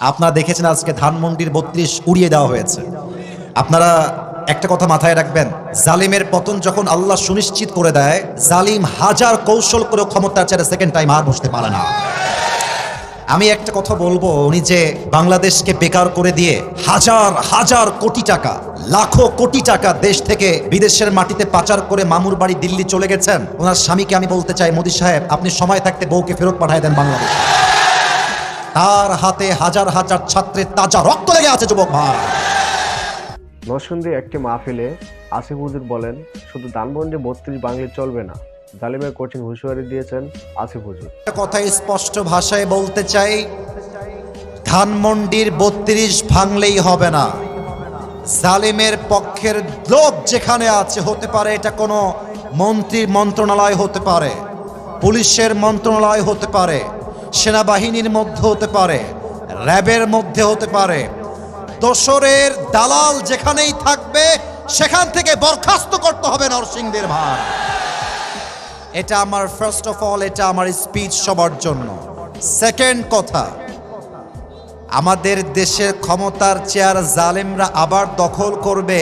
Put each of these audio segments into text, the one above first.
আপনারা দেখেছেন আজকে ধানমন্ডির বত্রিশ উড়িয়ে দেওয়া হয়েছে। আপনারা একটা কথা মাথায় রাখবেন, জালিমের পতন যখন আল্লাহ সুনিশ্চিত করে দেয়, জালিম হাজার কৌশল করে ক্ষমতার চেয়ে সেকেন্ড টাইম আর বসতে পারে না। আমি একটা কথা বলব, উনি যে বাংলাদেশকে বেকার করে দিয়ে হাজার হাজার কোটি টাকা, লাখো কোটি টাকা দেশ থেকে বিদেশের মাটিতে পাচার করে মামুর বাড়ি দিল্লি চলে গেছেন, ওনার স্বামীকে আমি বলতে চাই, মোদি সাহেব, আপনি সময় থাকতে বউকে ফেরত পাঠায় দেন বাংলাদেশ। তার হাতে হাজার হাজার ছাত্রের তাজা রক্ত লেগে আছে যুবক ভাই। নরসিংদী একটি মাহফিলে আসিফ হুজুর বলেন শুধু দানবন্ডে বত্রিশ বাংলি চলবে না। জালিমের কঠিন হুঁশিয়ারি দিয়েছেন আসিফ হুজুর। কথা স্পষ্ট ভাষায় বলতে চাই ধানমন্ডির বত্রিশ ভাঙলেই হবে না। জালিমের পক্ষের লোক যেখানে আছে হতে পারে এটা কোনো মন্ত্রীর মন্ত্রণালয় হতে পারে পুলিশের মন্ত্রণালয় হতে পারে সেনাবাহিনীর মধ্যে হতে পারে, র্যাবের মধ্যে হতে পারে, দোসরের দালাল যেখানেই থাকবে, সেখান থেকে বরখাস্ত করতে হবে নরসিংদের ভাই এটা আমার ফার্স্ট অফ অল এটা আমার স্পিচ সবার জন্য। সেকেন্ড কথা, আমাদের দেশের ক্ষমতার চেয়ার জালেমরা আবার দখল করবে,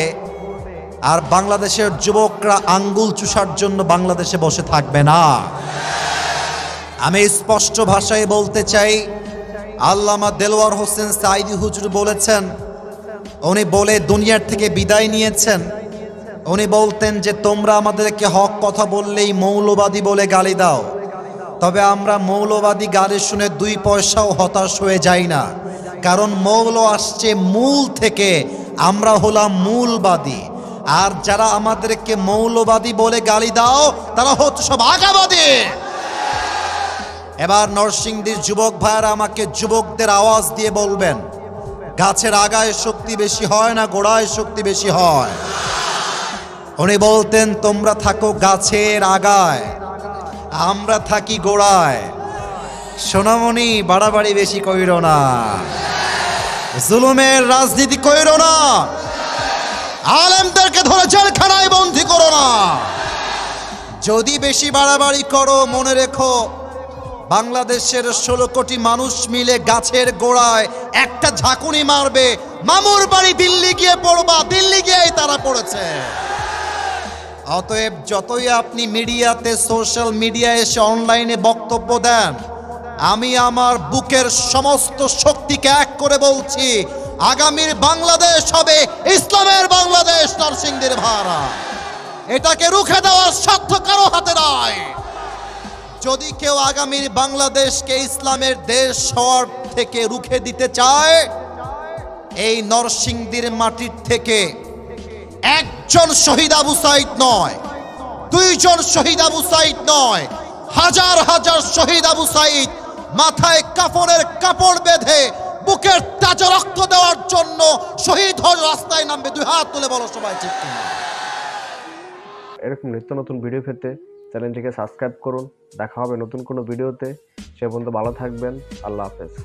আর বাংলাদেশের যুবকরা আঙ্গুল চুষার জন্য বাংলাদেশে বসে থাকবে না। আমি স্পষ্ট ভাষায় বলতে চাই, আল্লামা দেলোয়ার হোসেন সাইদি হুজুর বলেছেন, উনি বলে দুনিয়ার থেকে বিদায় নিয়েছেন। উনি বলতেন যে, তোমরা আমাদেরকে হক কথা বললেই মৌলবাদী বলে গালি দাও। তবে আমরা মৌলবাদী গালি শুনে দুই পয়সাও হতাশ হয়ে যাই না। কারণ মৌল আসছে মূল থেকে, আমরা হলাম মূলবাদী। আর যারা আমাদেরকে মৌলবাদী বলে গালি দাও, তারা হচ্ছে সব আগাবাদী। এবার নরসিংদীর যুবক ভাইয়ারা আমাকে যুবকদের আওয়াজ দিয়ে বলবেন, গাছের আগায় শক্তি বেশি হয় না গোড়ায় শক্তি বেশি হয়? উনি বলতেন, তোমরা থাকো গাছের আগায়, আমরা থাকি গোড়ায়। সোনামণি, বাড়াবাড়ি বেশি কইর না। জুলুমের রাজনীতি কইর না। আলেমদেরকে ধরে জেলখানায় বন্দি করো না। যদি বেশি বাড়াবাড়ি করো, মনে রেখো বাংলাদেশের ষোলো কোটি মানুষ মিলে গাছের গোড়ায় একটা ঝাঁকুনি মারবে। মামুর বাড়ি দিল্লি গিয়ে পড়বা। দিল্লি গিয়েই তারা পড়েছে। অতএব যতই আপনি মিডিয়াতে, সোশ্যাল মিডিয়া এসে অনলাইনে বক্তব্য দেন, আমি আমার বুকের সমস্ত শক্তিকে এক করে বলছি, আগামীর বাংলাদেশ হবে ইসলামের বাংলাদেশ, নরসিংদীর ভাড়া এটাকে রুখে দেওয়ার সাধ্য কারও হাতে নয় যদি কেউ আগামীর বাংলাদেশকে ইসলামের দেশ হওয়ার থেকে রুখে দিতে চায়, এই নরসিংদীর মাটির থেকে একজন শহীদ আবু সাইদ নয়, দুইজন শহীদ আবু সাইদ নয়, হাজার হাজার শহীদ আবু সাইদ মাথায় কাপড়ের কাপড় বেঁধে বুকের তাজা রক্ত দেওয়ার জন্য শহীদ হল রাস্তায় নামবে। দুই হাত তুলে বলো সবাই, ঠিক এরকম নিত্য নতুন ভিডিও পেতে চ্যানেলটিকে সাবস্ক্রাইব করুন। দেখা হবে নতুন কোনো ভিডিওতে। সে পর্যন্ত ভালো থাকবেন। আল্লাহ হাফেজ।